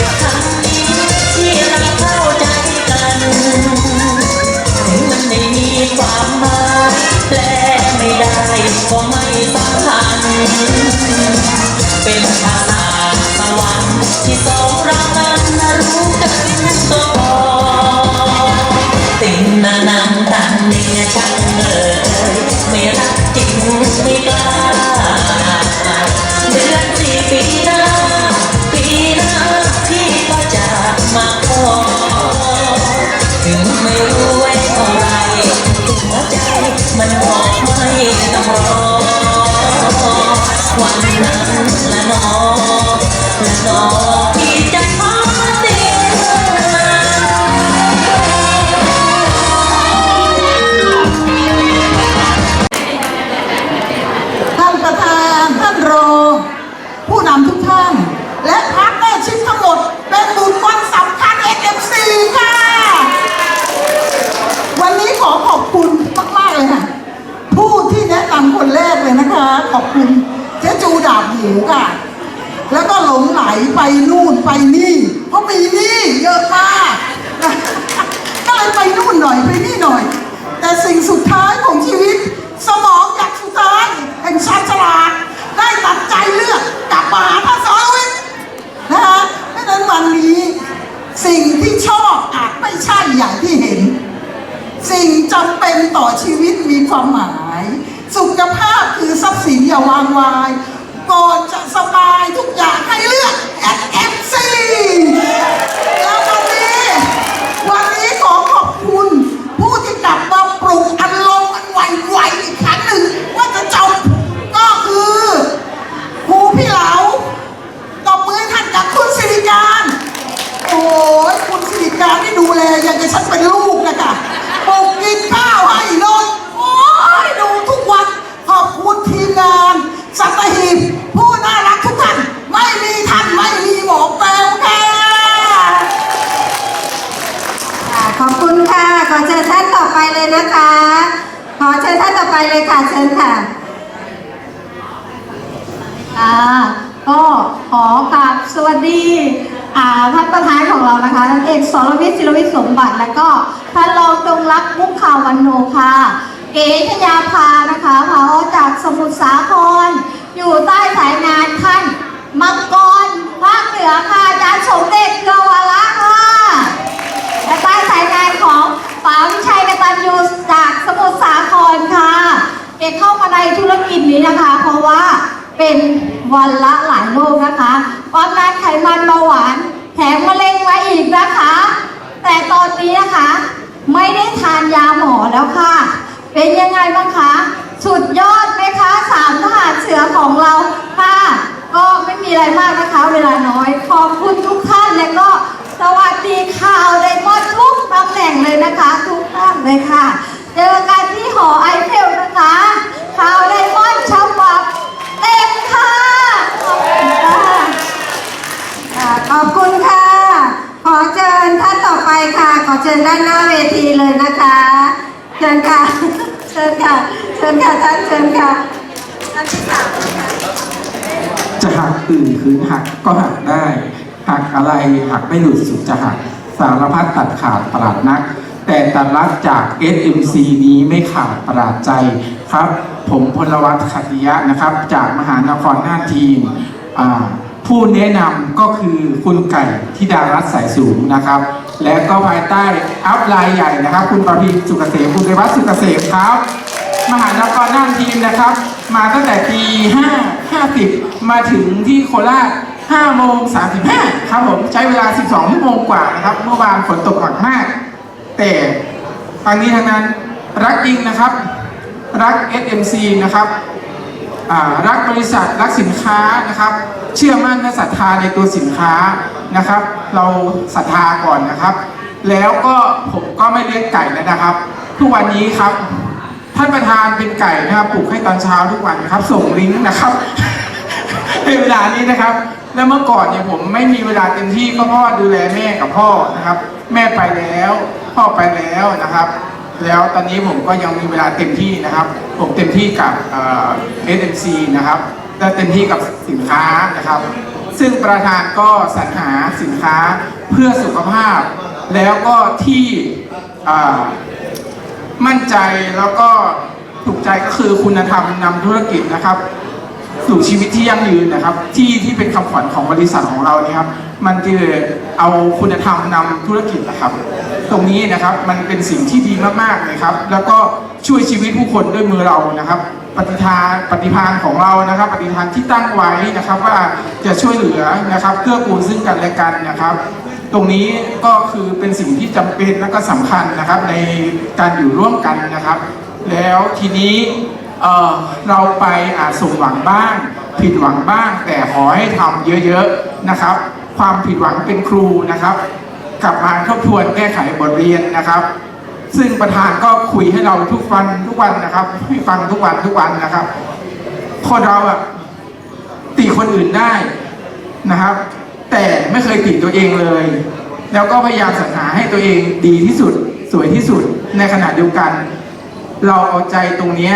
た หน่อยไปนี่หน่อย แต่สิ่งสุดท้ายของชีวิต สมองอยากสุดท้ายแห่งชาญฉลาดได้ตัดใจเลือกกลับมาหาท่านสรวิทย์นะคะเพราะนั้นวันนี้ สิ่งที่ชอบอาจไม่ใช่อย่างที่เห็น สิ่งจำเป็นต่อชีวิตมีความหมาย สุขภาพคือทรัพย์สินอย่าวางวายก่อนจะสบาย อกสรวิทย์ศิลวิทย์สมบัติ และก็ท่านรองจงรักมุขขาววันโนค่ะ เก๋ชยาภานะคะพาจากสมุทรสาคร อยู่ใต้สายงานท่านมังกรภาคเหนือค่ะอาจารย์สมเด็จเกลวละค่ะ และใต้สายงานของป๋าวิชัยกตัญญูจากสมุทรสาครค่ะ เกเข้ามาในธุรกิจนี้นะคะ เพราะว่าเป็นวันละหลายโรคนะคะความดันไขมันเบาหวาน แถมมะเร็งมาอีกนะคะ แต่ตอนนี้นะคะ ไม่ได้ทานยาหมอ แล้วค่ะ เป็นยังไงบ้างคะสุดยอดไหมคะสามทหารเสือของเราค่ะ ก็ไม่มีอะไรมากนะคะ เวลาน้อย ขอบคุณทุกท่านและก็สวัสดีข่าวไดมอนด์ทุกตำแหน่งเลยนะคะ ทุกท่านเลยค่ะ เจอกันที่หอไอเฟลนะคะข่าวไดมอนด์ฉบับเต็มค่ะ ขอบคุณค่ะขอบคุณค่ะ ขอเชิญท่านต่อไปค่ะ ขอเชิญด้านหน้าเวทีเลยนะคะ ชิญค่ะ เชิญค่ะ เชิญค่ะท่านเชิญค่ะท่านที่สามค่ะจะหักอื่นคืนหักก็หักได้ หักอะไรหักไม่หลุดสุดจะหักสารพัดตัดขาดประหลาดนัก แต่ตัดรักจาก SMC นี้ไม่ขาดประหลาดใจครับ ผมพลวัตขัติยะนะครับ จากมหานครหน่าทีมผู้แนะนำก็คือคุณไก่ทิดารัตน์สายสูงนะครับ และก็ภายใต้อัพไลน์ใหญ่นะครับ คุณประพินสุกเกษมคุณเรวัตสุกเกษมครับ มหานครน่านทีมนะครับ มาตั้งแต่ปี 5 50 มาถึงที่โคราช5โมง35 ครับผมใช้เวลา 12ชั่วโมงกว่านะครับ เมื่อวานฝนตกหนักมาก แต่ทางนี้ทางนั้นรักจริงนะครับ รัก SMC นะครับ รักบริษัทรักสินค้านะครับ เชื่อมั่นและศรัทธาในตัวสินค้านะครับ เราศรัทธาก่อนนะครับ แล้วก็ผมก็ไม่เลี้ยงไก่แล้วนะครับ ทุกวันนี้ครับท่านประธานเป็นไก่นะครับปลูกให้ตอนเช้าทุกวันนะครับ ส่งลิงก์นะครับในเวลานี้นะครับ แล้วเมื่อก่อนเนี่ยผมไม่มีเวลาเต็มที่ก็เพราะว่าดูแลแม่กับพ่อนะครับ แม่ไปแล้ว พ่อไปแล้วนะครับ แล้วตอนนี้ผมก็ยังมีเวลาเต็มที่นะครับ ผมเต็มที่กับเอ่อ SMC นะครับและเต็มที่กับสินค้านะครับ ซึ่งประธานก็สรรหาสินค้าเพื่อสุขภาพ แล้วก็ที่มั่นใจแล้วก็ถูกใจก็คือคุณธรรมนำธุรกิจนะครับ สู่ชีวิตที่ยั่งยืนนะครับ ที่ที่เป็นคำขวัญของบริษัทของเรานี่ครับ มันจะเอาคุณธรรมนำธุรกิจนะครับ ตรงนี้นะครับมันเป็นสิ่งที่ดีมากๆเลยครับ แล้วก็ช่วยชีวิตผู้คนด้วยมือเรานะครับ ปฏิทาปฏิพานของเรานะครับ ปฏิทานที่ตั้งไว้นะครับ ว่าจะช่วยเหลือนะครับเกื้อกูลซึ่งกันและกันนะครับตรงนี้ก็คือเป็นสิ่งที่จำเป็นและก็สำคัญนะครับในการอยู่ร่วมกันนะครับ แล้วทีนี้ เออเราไปอาจสมหวังบ้าง ผิดหวังบ้าง แต่ขอให้ทำเยอะๆนะครับ ความผิดหวังเป็นครูนะครับ กลับมาทบทวนแก้ไขบทเรียนนะครับ ซึ่งประธานก็คุยให้เราทุกวันทุกวันนะครับให้ฟังทุกวันทุกวันนะครับคนเราอะติคนอื่นได้นะครับ แต่ไม่เคยติตัวเองเลย แล้วก็พยายามสรรหาให้ตัวเองดีที่สุดสวยที่สุดในขณะเดียวกัน เราเอาใจตรงนี้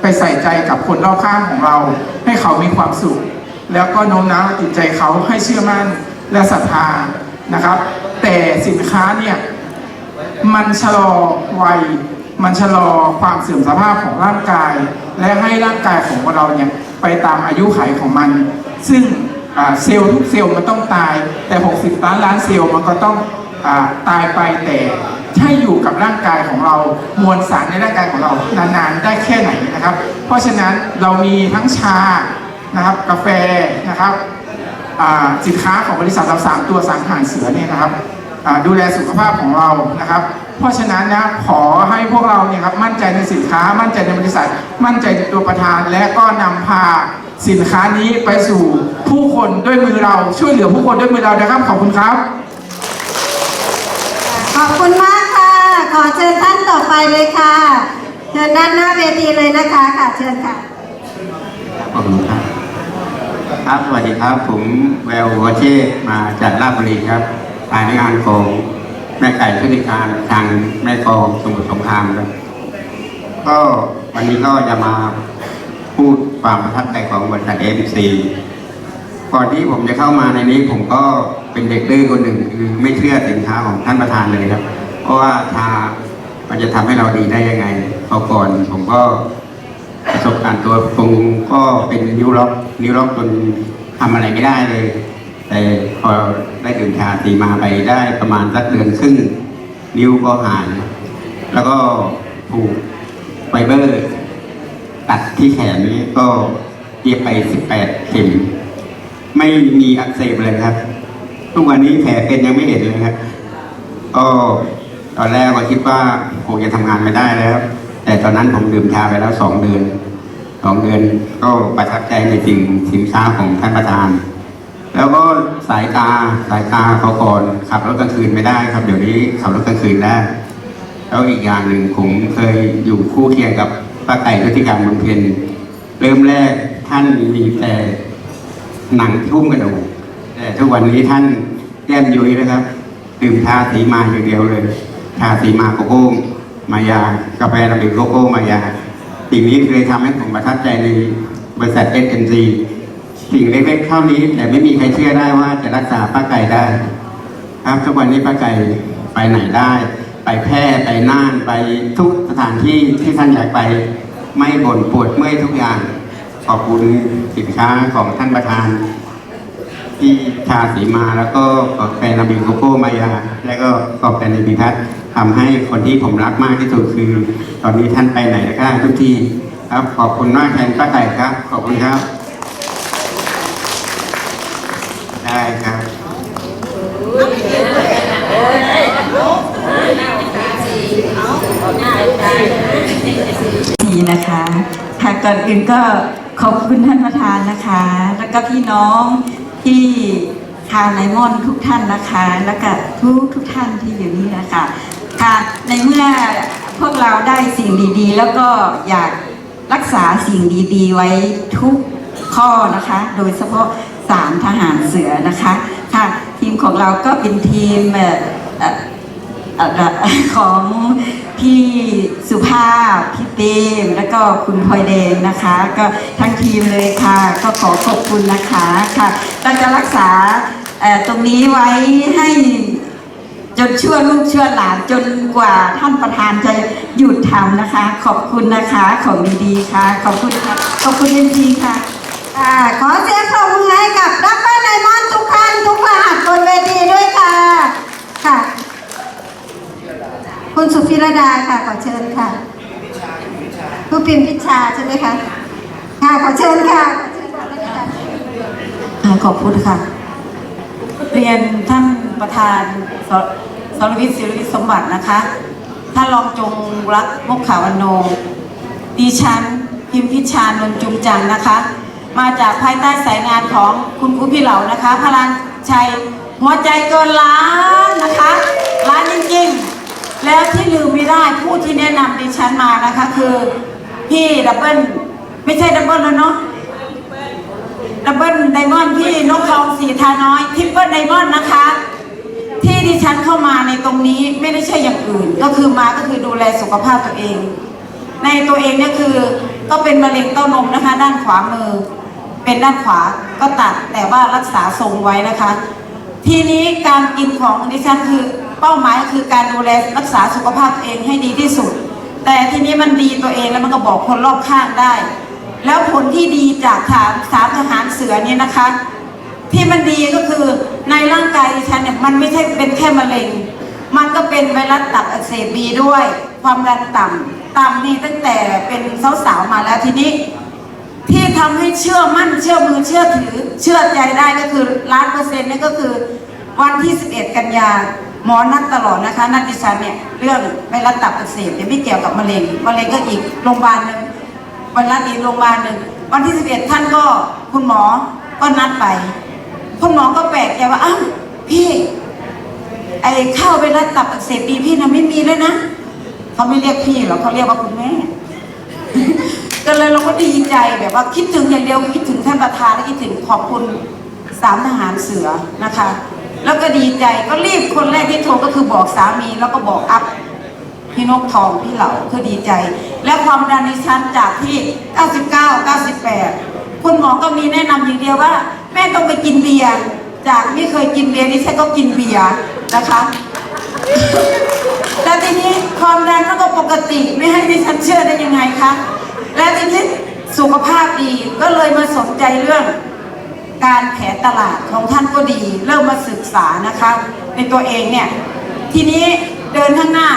ไปใส่ใจกับคนรอบข้างของเรา ให้เขามีความสุข แล้วก็โน้มน้าวจิตใจเขาให้เชื่อมั่นและศรัทธานะครับ แต่สินค้าเนี่ยมันชะลอวัย มันชะลอความเสื่อมสภาพของร่างกาย และให้ร่างกายของเราเนี่ยไปตามอายุขัยของมัน ซึ่งเซลล์ทุกเซลล์มันต้องตาย แต่ 60ล้านล้านเซลล์มันก็ต้องอตายไปแต่ ถ้อยู่กับร่างกายของเรา มวลสารในร่างกายของเรานานๆได้แค่ไหนนะครับ เพราะฉะนั้นเรามีทั้งชานะครับกาแฟนะครับสินค้าของบริษัทเราสามตัวสามหานเสือเนี่ยนะครับดูแลสุขภาพของเรานะครับ เพราะฉะนั้นนะขอให้พวกเราเนี่ยครับมั่นใจในสินค้ามั่นใจในบริษัท มั่นใจในตัวประธาน และก็นำพาสินค้านี้ไปสู่ผู้คนด้วยมือเราช่วยเหลือผู้คนด้วยมือเรานะครับ ขอบคุณครับ ขอบคุณมาก ชิญท่านต่อไปเลยค่ะ เชิญด้านหน้าเวทีเลยนะคะค่ะ เชิญค่ะขอบคุณครับครับสวัสดีครับ ผมแววหัวเชษมาจากราชบุรีครับภายในงานของแม่ไก่พฤติการทางแม่กองสมุทรสงครามครับก็วันนี้ก็จะมาพูดความประทับใจของบริษัทเอ็มซีก่อนที่ผมจะเข้ามาในนี้ผมก็เป็นเด็กดื้อคนหนึ่งคือไม่เชื่อสินค้าของท่านประธานเลยครับ เพราะว่าทา มันจะทำให้เราดีได้ยังไงพอก่อนผมก็ประสบการณ์ตัวผมก็เป็นนิ้วล็อกนิ้วล็อกจนทำอะไรไม่ได้เลย แต่พอได้ดื่มชาตีมาไปได้ประมาณสักเดือนครึ่งนิ้วก็หาย แล้วก็ผูกไฟเบอร์ ตัดที่แขนนี้ก็เย็บไป18เข็ม ไม่มีอักเสบเลยครับ ทุกวันนี้แผลเป็นยังไม่เห็นเลยครับก็ ตอนแรกก็คิดว่าคงจะทำงานไม่ได้แล้ว แต่ตอนนั้นผมดื่มชาไปแล้วสองเดือนสองเดือนก็ประทับใจในสิ่งสินค้าของท่านประธาน แล้วก็สายตาสายตาเขาก่อนขับรถกลางคืนไม่ได้ครับเดี๋ยวนี้ขับรถกลางคืนได้แล้วอีกอย่างหนึ่งผมเคยอยู่คู่เคียงกับป้าไก่พฤติกรรมบนเพียนเริ่มแรกท่านมีแต่หนังทุ่มกระดูกแต่ทุกวันนี้ท่านแก้มยุ้ยนะครับ ดื่มชาสีมาอย่างเดียวเลย ชาสีมาโกโก้มายากาแฟระเบิโกโก้มายา สิ่งนี้เคยทำให้ผมประทับใจในบริษัทเอ็นซีสิ่งเล็กๆเท่านี้ แต่ไม่มีใครเชื่อได้ว่าจะรักษาป้าไก่ได้ ครับทุกวันนี้ป้าไก่ไปไหนได้ ไปแพร่ไปน่านไปทุกสถานที่ที่ท่านอยากไป ไม่บ่นปวดเมื่อยทุกอย่าง ขอบคุณสินค้าของท่านประธาน ที่ชาสีมาแล้วก็กาแฟนาบิโกโก้มายา และก็กาแฟในบิพัท ทำให้คนที่ผมรักมากที่สุดคือ ตอนนี้ท่านไปไหนก็ได้ทุกที่ครับขอบคุณมากแทนป้าไก่ครับ ขอบคุณครับ ได้ครับทีนะคะค่ะก่อนอื่นก็ขอบคุณท่านประธานนะคะ แล้วก็พี่น้องที่ทานไนมอนทุกท่านนะคะ แล้วก็ทุกทุกท่านที่อยู่นี่นะคะ ค่ะในเมื่อพวกเราได้สิ่งดีๆ แล้วก็อยากรักษาสิ่งดีๆ ไว้ทุกข้อนะคะ โดยเฉพาะสามทหารเสือนะคะค่ะทีมของเราก็เป็นทีมของพี่สุภาพ พี่เต้มแล้วก็คุณพลอยแดงนะคะ ก็ทั้งทีมเลยค่ะ ก็ขอขอบคุณนะคะค่ะเราจะรักษาตรงนี้ไว้ให้ จจนชั่วลูกเชั่วหลานจนกว่าท่านประธานจะหยุดทำนะคะ ขอบคุณนะคะของดีๆค่ะ ขอบคุณค่ะขอบคุณเอ็มพีค่ะค่ะขอเสียงปรบมือให้กับดับเบิลไดมอนทุกท่านทุกรหัสบนเวทีด้วยค่ะค่ะ คุณสุพิรดาค่ะขอเชิญค่ะผู้พิมพิชาใช่ไหมคะค่ะขอเชิญค่ะค่ะขอบคุณค่ะ เรียนท่านประธานสสรวิทย์ศิริวิทย์สมบัตินะคะ ท่านรองจงรักมุกขาวรรณโนดิฉันพิมพิชานนท์จุมจันทร์นะคะ มาจากภายใต้สายงานของคุณครูพี่เหล่านะคะพลานชัยหัวใจเกินล้านนะคะล้านจริงๆ แล้วที่ลืมไม่ได้ผู้ที่แนะนำดิฉันมานะคะคือพี่ดับเบิลไม่ใช่ดับเบิลแล้วเนาะ ดับเบิลไดมอนด์ที่นกทองสีทาน้อยทิปเปิลไดมอนด์นะคะ ที่ดิฉันเข้ามาในตรงนี้ไม่ได้ใช่อย่างอื่น ก็คือมาก็คือดูแลสุขภาพตัวเอง ในตัวเองเนี่ยคือก็เป็นมะเร็งเต้านมนะคะ ด้านขวามือ เป็นด้านขวาก็ตัดแต่ว่ารักษาทรงไว้นะคะ ทีนี้การกินของดิฉันคือเป้าหมายคือการดูแลรักษาสุขภาพตัวเองให้ดีที่สุด แต่ทีนี้มันดีตัวเองแล้วมันก็บอกคนรอบข้างได้ แล้วผลที่ดีจากฐาสามทหารเสือเนี่ยนะคะ ที่มันดีก็คือในร่างกายดิฉันเนี่ยมันไม่ใช่เป็นแค่มะเร็ง มันก็เป็นไวรัสตับอักเสบบีด้วย ความดันต่ำต่ำนี่ตั้งแต่เป็นสาวๆมาแล้วทีนี้ที่ทำให้เชื่อมั่นเชื่อมือเชื่อถือ เชื่อใจได้ก็คือล้านเปอร์เซ็นต์นี่ก็คือ วันที่ 11 กันยาหมอนัดตลอดนะคะ นัดดิฉันเนี่ยเรื่องไวรัสตับอักเสบเนี่ยไม่เกี่ยวกับมะเร็งมะเร็งก็อีกโรงพยาบาลหนึ่ง วันนัดอีกโรงพยาบาลหนึ่งวันที่11ท่านก็คุณหมอก็นัดไป คุณหมอก็แปลกใจว่าอ้าวพี่ ไอ้ข้าวไวรัสตับอักเสบบีพี่นะไม่มีแล้วนะเขาไม่เรียกพี่หรอกเขาเรียกว่าคุณแม่ก็เลยเราก็ดีใจแบบว่าคิดถึงอย่างเดียวคิดถึงท่านประธานและคิดถึงขอบคุณสามทหารเสือนะคะ แล้วก็ดีใจก็รีบคนแรกที่โทรก็คือบอกสามีแล้วก็บอกอัพ พี่นกทองพี่เหล่าคือดีใจ และความดันในชั้นจากที่ 99 98 คุณหมอก็มีแนะนำอย่างเดียวว่า แม่ต้องไปกินเบียร์จากไม่เคยกินเบียร์นี่ฉันก็กินเบียร์นะคะแล้วทีนี้ความดันมันก็ปกติไม่ให้ดิฉันเชื่อได้ยังไงคะและทีนี้สุขภาพดีก็เลยมาสนใจเรื่องการแผนตลาดของท่านก็ดี เริ่มมาศึกษานะคะ ในตัวเองเนี่ย ทีนี้เดินข้างหน้า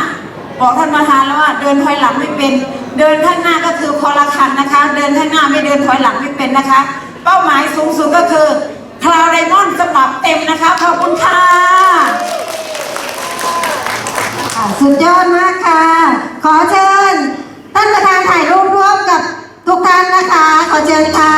บอกท่านประธานแล้วว่าเดินถอยหลังไม่เป็น เดินข้างหน้าก็คือคอละคันนะคะ เดินข้างหน้าไม่เดินถอยหลังไม่เป็นนะคะ เป้าหมายสูงสุดก็คือคลาวไดมอนด์ฉบับเต็มนะคะขอบคุณค่ะสุดยอดมากค่ะ ขอเชิญท่านประธานถ่ายรูปร่วมกับทุกท่านนะคะ ขอเชิญค่ะ